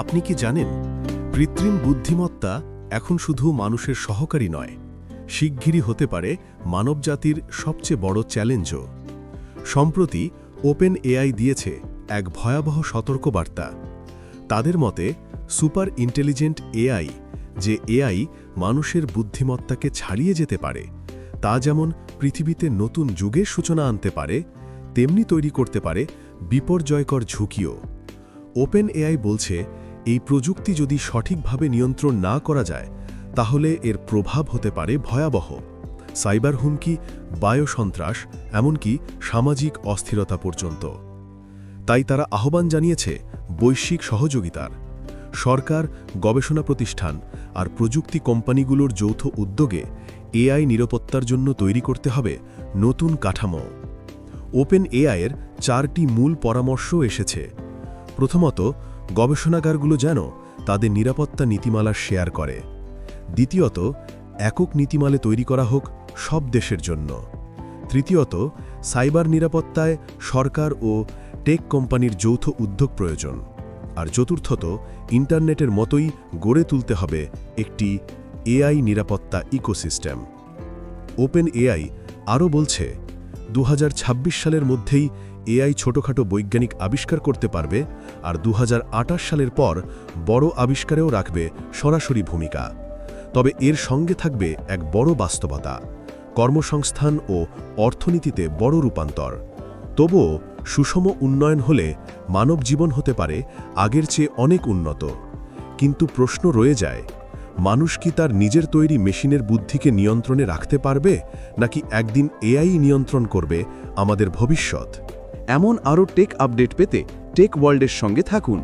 আপনি কি জানেন, কৃত্রিম বুদ্ধিমত্তা এখন শুধু মানুষের সহকারী নয়, শিগগিরই হতে পারে মানবজাতির সবচেয়ে বড় চ্যালেঞ্জও। সম্প্রতি ওপেন এআই দিয়েছে এক ভয়াবহ সতর্কবার্তা। তাদের মতে, সুপার ইন্টেলিজেন্ট এআই, যে এআই মানুষের বুদ্ধিমত্তাকে ছাড়িয়ে যেতে পারে, তা যেমন পৃথিবীতে নতুন যুগের সূচনা আনতে পারে, তেমনি তৈরি করতে পারে বিপর্যয়কর ঝুঁকিও। ওপেন এআই বলছে এই প্রযুক্তি যদি সঠিকভাবে নিয়ন্ত্রণ না করা যায়, তাহলে এর প্রভাব হতে পারে ভয়াবহ। সাইবার হুমকি, বায়োসন্ত্রাস, এমনকি সামাজিক অস্থিরতা পর্যন্ত। তাই তারা আহ্বান জানিয়েছে বৈশ্বিক সহযোগিতার। সরকার, গবেষণা প্রতিষ্ঠান আর প্রযুক্তি কোম্পানিগুলোর যৌথ উদ্যোগে এআই নিরাপত্তার জন্য তৈরি করতে হবে নতুন কাঠামো। ওপেন এআইয়ের চারটি মূল পরামর্শ এসেছে। প্রথমত গবেষণাগারগুলো যেন তাদের নিরাপত্তা নীতিমালা শেয়ার করে। দ্বিতীয়ত, একক নীতিমালে তৈরি করা হোক সব দেশের জন্য। তৃতীয়ত, সাইবার নিরাপত্তায় সরকার ও টেক কোম্পানির যৌথ উদ্যোগ প্রয়োজন। আর চতুর্থত, ইন্টারনেটের মতোই গড়ে তুলতে হবে একটি এআই নিরাপত্তা ইকোসিস্টেম। ওপেন এআই আরও বলছে দু হাজার ছাব্বিশ সালের মধ্যেই এআই ছোটখাটো বৈজ্ঞানিক আবিষ্কার করতে পারবে আর দু হাজার আটাশ সালের পর বড় আবিষ্কারেও রাখবে সরাসরি ভূমিকা। তবে এর সঙ্গে থাকবে এক বড় বাস্তবতা, কর্মসংস্থান ও অর্থনীতিতে বড় রূপান্তর। তবুও সুষম উন্নয়ন হলে মানব জীবন হতে পারে আগের চেয়ে অনেক উন্নত। কিন্তু প্রশ্ন রয়ে যায়, মানুষ কি তার নিজের তৈরি মেশিনের বুদ্ধিকে নিয়ন্ত্রণে রাখতে পারবে নাকি একদিন এআই নিয়ন্ত্রণ করবে আমাদের ভবিষ্যৎ? এমন আরও টেক আপডেট পেতে টেক ওয়ার্ল্ডের সঙ্গে থাকুন।